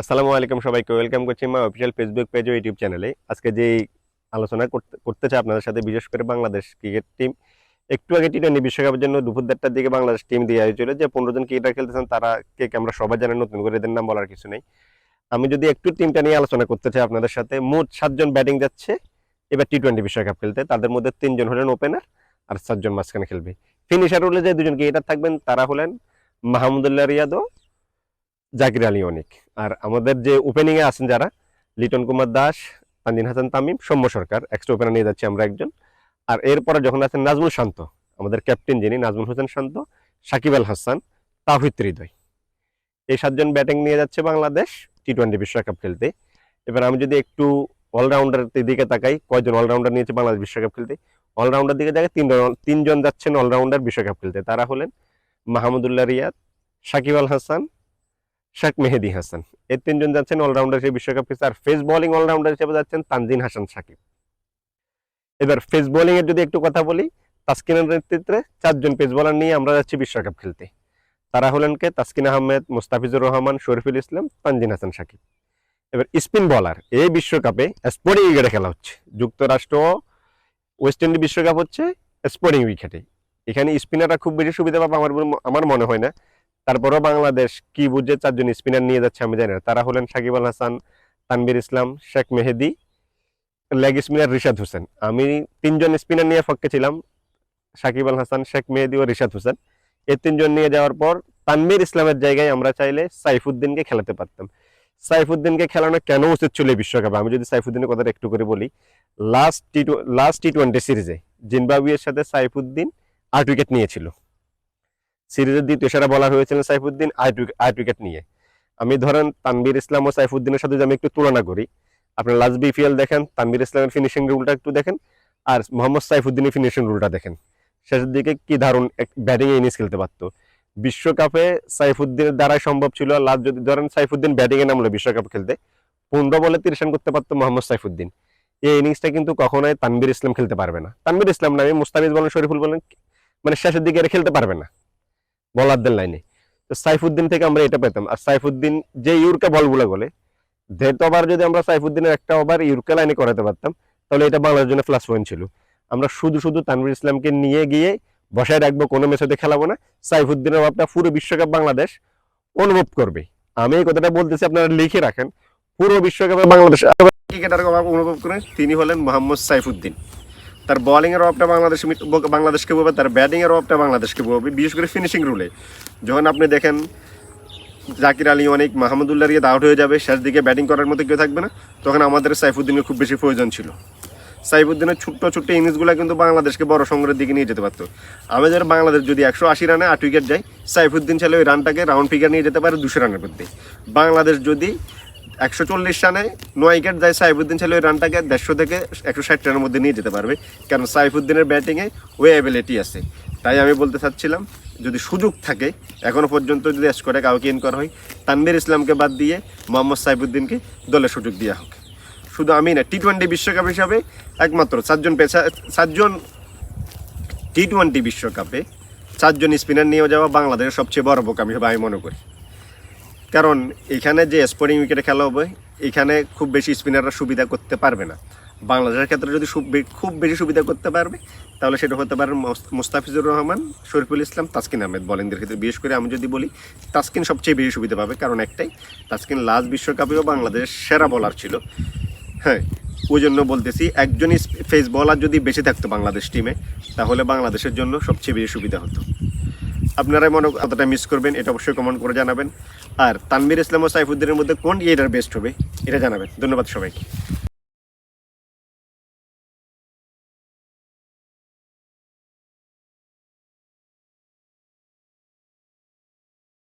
আসসালামু আলাইকুম সবাইকে, ওয়েলকাম করছি মা অফিসিয়াল ফেসবুক পেজ ও ইউটিউব চ্যানেলে। আজকে যে আলোচনা করতে চাই আপনাদের সাথে, বিশেষ করে বাংলাদেশ ক্রিকেট টিম, একটু আগে টি টোয়েন্টি বিশ্বকাপের জন্য দুপুর দেড়টার দিকে বাংলাদেশ টিম দিয়ে হয়েছিল যে পনেরো জন ক্রিকেটার খেলতেছেন, তারা কে আমরা সবাই জানেন নতুন করে এদের নাম বলার কিছু নেই। আমি যদি একটু টিমটা নিয়ে আলোচনা করতে চাই আপনাদের সাথে, মোট সাতজন ব্যাটিং যাচ্ছে, এবার টি টোয়েন্টি বিশ্বকাপ খেলতে, তাদের মধ্যে তিনজন হলেন ওপেনার আর সাতজন মাঝখানে খেলবে। ফিনিশার হলে যে দুজন ক্রিকেটার থাকবেন, তারা হলেন মাহমুদুল্লাহ রিয়াদ ও জাকির আলী অনিক। আর আমাদের যে ওপেনিং এ আছেন যারা, লিটন কুমার দাস, তানজিন হাসান তামিম, সৌম্য সরকার এক্সট্রা ওপেনার নিয়ে যাচ্ছি আমরা একজন। আর এরপরে যখন আছেন নাজমুল শান্ত, আমাদের ক্যাপ্টেন যিনি, নাজমুল হোসেন শান্ত, সাকিব আল হাসান, তাহিদ হৃদয়। এই সাতজন ব্যাটিং নিয়ে যাচ্ছে বাংলাদেশ টি টোয়েন্টি বিশ্বকাপ খেলতে। এবার আমি যদি একটু অলরাউন্ডার দিকে তাকাই, কয়জন অলরাউন্ডার নিয়েছে বাংলাদেশ বিশ্বকাপ খেলতে? অলরাউন্ডার দিকে দেখে তিনজন তিনজন যাচ্ছেন অলরাউন্ডার বিশ্বকাপ খেলতে। তারা হলেন মাহমুদুল্লাহ রিয়াদ, সাকিব আল হাসান শেখ মেহেদি হাসান। এই তিনজন যাচ্ছেন অলরাউন্ডার হিসেবে বিশ্বকাপ খেলতে। আর ফেস বোলিং অলরাউন্ডার হিসেবে যাচ্ছেন তানজিন হাসান সাকিব। এবার ফেস বোলিং এর যদি একটু কথা বলি, তাসকিনের নেতৃত্বে চারজন পেস বোলার নিয়ে আমরা যাচ্ছি বিশ্বকাপ খেলতে। তারা হলেন কে? তাসকিন আহমেদ, মুস্তাফিজুর রহমান, শরীফুল ইসলাম, তানজিন হাসান সাকিব। এবার স্পিন বলার এই বিশ্বকাপে স্পোর্টিং উইকেটে খেলা হচ্ছে। যুক্তরাষ্ট্র ওয়েস্ট ইন্ডিজ বিশ্বকাপ হচ্ছে স্পোর্টিং উইকেটে। এখানে স্পিনাররা খুব বেশি সুবিধা পাবে আমার আমার মনে হয় না। তারপরেও বাংলাদেশ কি বুঝে চারজন স্পিনার নিয়ে যাচ্ছে আমি জানি না। তারা হলেন সাকিব আল হাসান তানবির ইসলাম, শেখ মেহেদি, লেগ স্পিনার রিশাদ হোসেন। আমি তিনজন স্পিনার নিয়ে ফক্কে ছিলাম, সাকিব আল হাসান, শেখ মেহেদি ও রিশাদ হোসেন। এই তিনজন নিয়ে যাওয়ার পর তানবির ইসলামের জায়গায় আমরা চাইলে সাইফুদ্দিনকে খেলাতে পারতাম। সাইফুদ্দিনকে খেলানো কেন উচিত ছিল বিশ্বকাপে? আমি যদি সাইফুদ্দিনের কথাটা একটু করে বলি last T last T twenty সিরিজে জিম্বাবুয়ের সাথে সাইফুদ্দিন আট উইকেট নিয়েছিল। সিরিজের দ্বিতীয় সেরা বলার হয়েছিলেন সাইফুদ্দিন আট উইকেট নিয়ে। আমি ধরেন তানবির ইসলাম ও সাইফুদ্দিনের সাথে যদি আমি একটু তুলনা করি, আপনার লাস্ট বিপিএল দেখেন তানবির ইসলামের ফিনিশিং রুলটা একটু দেখেন, আর মোহাম্মদ সাইফুদ্দিনের ফিনিশিং রুলটা দেখেন। শেষের দিকে কি দারুণ ব্যাটিং ইনিংস খেলতে পারতো। বিশ্বকাপে সাইফুদ্দিনের দ্বারাই সম্ভব ছিল লাস্ট যদি ধরেন সাইফুদ্দিন ব্যাটিং এ নামলো বিশ্বকাপ খেলতে, পনেরো বলে তিরিশ রান করতে পারতো মোহাম্মদ সাইফুদ্দিন। এই ইনিংসটা কিন্তু কখনোই তানবির ইসলাম খেলতে পারবে না। তানবির ইসলাম না আমি মুস্তাফিজ বলেন, শরীফুল বলেন মানে শেষের দিকে খেলতে পারবে না। বলারদের লাইনে। তো সাইফুদ্দিন থেকে আমরা এটা পেতাম। আর সাইফুদ্দিন যে ইউরকা বলগুলো বলে দেড় ওভার যদি আমরা সাইফুদ্দিনের একটা ওভার ইউরকা লাইনে করাতে পারতাম, তাহলে এটা বাংলার জন্য প্লাস পয়েন্ট ছিল। আমরা শুধু শুধু তানভীর ইসলামকে নিয়ে গিয়ে বসায় রাখব, কোনো ম্যাচে খেলাবো না। সাইফুদ্দিনের অভাবটা পুরো বিশ্বকাপ বাংলাদেশ অনুভব করবে। আমি এই কথাটা বলতেছি, আপনারা লিখে রাখেন। পুরো বিশ্বকাপে বাংলাদেশ ক্রিকেটার অভাব অনুভব করেন, তিনি হলেন মোহাম্মদ সাইফুদ্দিন। তার বোলিং এর অভাবটা বাংলাদেশ বাংলাদেশকে বলবে, তার ব্যাটিং এর অভাবটা বাংলাদেশকে বলবে, বিশেষ করে ফিনিশিং রুলে যখন আপনি দেখেন জাকির আলী অনেক, মাহমুদুল্লাহ রিয়াদ আউট হয়ে যাবে, শেষ দিকে ব্যাটিং করার মতো কেউ থাকবে না, তখন আমাদের সাইফুদ্দিনের খুব বেশি প্রয়োজন ছিল। সাইফুদ্দিনের ছোট্ট ছোট্ট ইনিংসগুলো কিন্তু বাংলাদেশকে বড় সংগ্রহের দিকে নিয়ে যেতে পারতো। আমাদের বাংলাদেশ যদি একশো আশি রানে আট উইকেট যায় সাইফুদ্দিন চাইলে ওই রানটাকে রাউন্ড ফিগার নিয়ে যেতে পারে দুশো রানের মধ্যে। বাংলাদেশ যদি একশো চল্লিশ রানে নয় উইকেট যায় সাইফুদ্দিন চাইলে ওই রানটাকে দেড়শো থেকে একশো ষাট রানের মধ্যে নিয়ে যেতে পারবে। কারণ সাইফুদ্দিনের ব্যাটিংয়ে ওই অ্যাবিলিটি আছে। তাই আমি বলতে চাচ্ছিলাম, যদি সুযোগ থাকে, এখনও পর্যন্ত যদি স্কোরে কাউকে ইন করা হয় তানবির ইসলামকে বাদ দিয়ে মোহাম্মদ সাইফুদ্দিনকে দলে সুযোগ দেওয়া হোক। শুধু আমি না টি টোয়েন্টি বিশ্বকাপ হিসাবে একমাত্র চারজন পেশা চারজন টি টোয়েন্টি বিশ্বকাপে চারজন স্পিনার নিয়ে যাওয়া বাংলাদেশের সবচেয়ে বড় বোকামি হবে আমি মনে করি। কারণ এখানে যে স্পোর্টিং উইকেটে খেলা হবে, এখানে খুব বেশি স্পিনাররা সুবিধা করতে পারবে না। বাংলাদেশের ক্ষেত্রে যদি খুব বেশি সুবিধা করতে পারবে, তাহলে সেটা হতে পারে মোস- মুস্তাফিজুর রহমান, শরীফুল ইসলাম, তাসকিন আহমেদ বলিংদের ক্ষেত্রে। বিশেষ করে আমি যদি বলি, তাসকিন সবচেয়ে বেশি সুবিধা পাবে, কারণ একটাই, তাসকিন লাস্ট বিশ্বকাপেও বাংলাদেশ সেরা বলার ছিল। হ্যাঁ ওই জন্য বলতেছি একজনই ফেস বলার যদি বেশি থাকতো বাংলাদেশ টিমে তাহলে বাংলাদেশের জন্য সবচেয়ে বেশি সুবিধা হতো। আপনারাই মনে কতটা মিস করবেন, এটা অবশ্যই কমেন্ট করে জানাবেন। আর তানমির ইসলাম ও সাইফুদ্দিনের মধ্যে কোন ইয়েটার বেস্ট হবে, এটা জানাবেন। ধন্যবাদ সবাইকে।